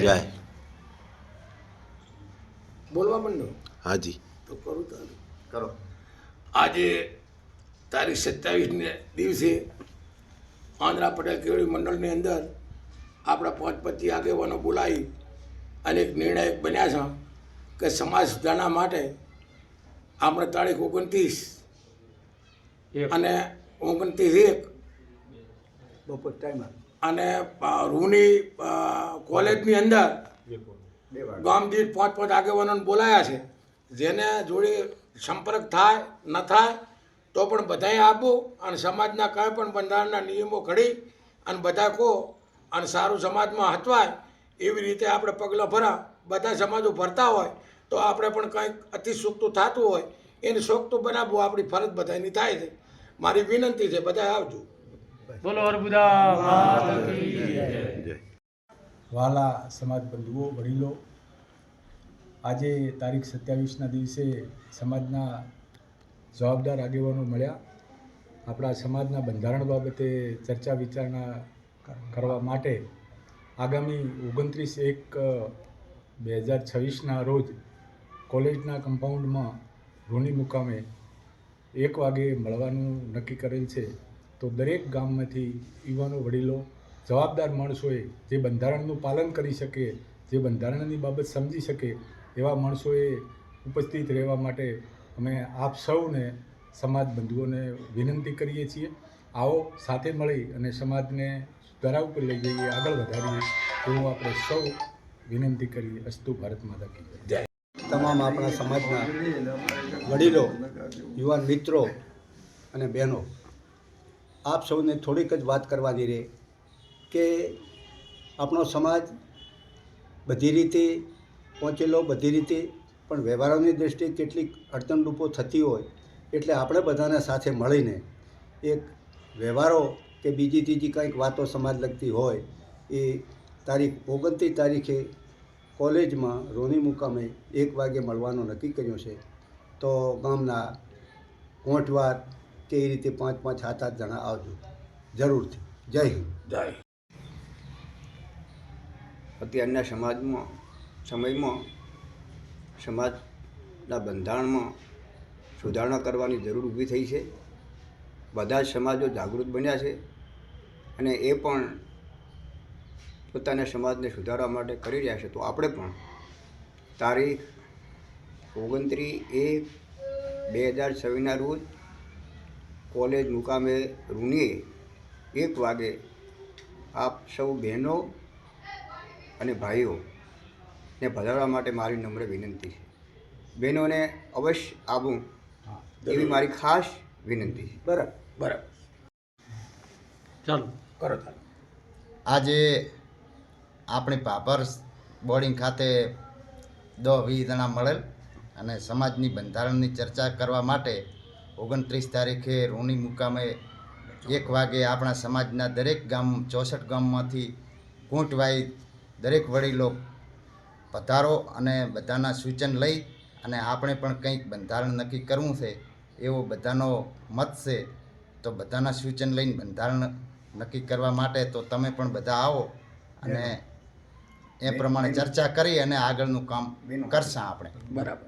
જય. બોલવા માંડો. હાજી. તો કરું તારું. કરો. આજે તારીખ સત્યાવીસને દિવસે આંધ્રા પટેલ કેળવી મંડળની અંદર આપણા પાંચ પચીસ આગેવાનો બોલાવી અને એક નિર્ણાયક બન્યા છે કે સમાજ સુધારણા માટે આપણે તારીખ ઓગણત્રીસ અને ઓગણત્રીસ એક. બપોર ટાઈમ અને રૂની કોલેજની અંદર ગામ દીઠ પાંચ પાંચ આગેવાનોને બોલાયા છે. જેને જોડે સંપર્ક થાય, ન થાય, તો પણ બધાએ આપવું અને સમાજના કંઈ પણ બંધારણના નિયમો ઘડી અને બધા કહો અને સારું સમાજમાં હતવાય, એવી રીતે આપણે પગલાં ભરા. બધા સમાજો ભરતા હોય, તો આપણે પણ કંઈક અતિ સૂકતું થતું હોય, એને સૂકતું બનાવવું આપણી ફરજ બધાની થાય છે. મારી વિનંતી છે, બધા આવજો. બોલો વહાલા સમાજ બંધુઓ, વડીલો, આજે તારીખ સત્યાવીસના દિવસે સમાજના જવાબદાર આગેવાનો મળ્યા. આપણા સમાજના બંધારણ બાબતે ચર્ચા વિચારણા કરવા માટે આગામી ઓગણત્રીસ એક બે હજાર છવ્વીસના રોજ કોલેજના કમ્પાઉન્ડમાં રૂની મુકામે એક વાગે મળવાનું નક્કી કરેલ છે. તો દરેક ગામમાંથી યુવાનો વડીલો, જવાબદાર માણસોએ જે બંધારણનું પાલન કરી શકે, જે બંધારણની બાબત સમજી શકે, એવા માણસોએ ઉપસ્થિત રહેવા માટે અમે આપ સૌને સમાજ બંધુઓને વિનંતી કરીએ છીએ. આવો સાથે મળી અને સમાજને સુધારા ઉપર લઈ જઈએ, આગળ વધારીએ, એવું આપણે સૌ વિનંતી કરીએ. અસ્તુ ભારત માતા કી. તમામ આપણા સમાજના વડીલો, યુવાન મિત્રો અને બહેનો આપ સૌને થોડીક જ વાત કરવાની રહે કે આપણો સમાજ બધી રીતે પહોંચેલો, બધી રીતે, પણ વ્યવહારોની દૃષ્ટિએ કેટલીક અડચણરૂપો થતી હોય એટલે આપણે બધાને સાથે મળીને એક વ્યવહારો કે બીજી ત્રીજી કંઈક વાતો સમાજ લગતી હોય એ તારીખ ઓગણત્રીસ તારીખે કોલેજમાં રોની મુકામે એક વાગે મળવાનું નક્કી કર્યું છે. તો ગામના કોંટવાર એ રીતે પાંચ પાંચ સાત આઠ જણા આવજો. જરૂરથી. જય હિન્દ. જય અત્યારના સમાજમાં, સમયમાં, સમાજના બંધારણમાં સુધારણા કરવાની જરૂર ઊભી થઈ છે. બધા જ સમાજો જાગૃત બન્યા છે અને એ પણ પોતાના સમાજને સુધારવા માટે કરી રહ્યા છે. તો આપણે પણ તારીખ ઓગણત્રીસ એક બે હજાર છવ્વીસના રોજ કોલેજ મુકામે રૂનીએ એક વાગે આપ સૌ બહેનો અને ભાઈઓને ને માટે મારી નમ્ર વિનંતી છે. બહેનોને અવશ્ય આવું એવી મારી ખાસ વિનંતી છે. બરાબર. બરાબર. ચાલો. કરો ચાલો. આજે આપણી પાપર બોર્ડિંગ ખાતે દો વીસ જણા મળેલ અને સમાજની બંધારણની ચર્ચા કરવા માટે ઓગણત્રીસ તારીખે રૂની મુકામે એક વાગે આપણા સમાજના દરેક ગામ ચોસઠ ગામમાંથી કૂંટવાઈ દરેક વડીલો પધારો અને બધાના સૂચન લઈ અને આપણે પણ કંઈક બંધારણ નક્કી કરવું છે એવો બધાનો મત છે તો બધાના સૂચન લઈને બંધારણ નક્કી કરવા માટે તો તમે પણ બધા આવો અને એ પ્રમાણે ચર્ચા કરી અને આગળનું કામ કરશે આપણે. બરાબર.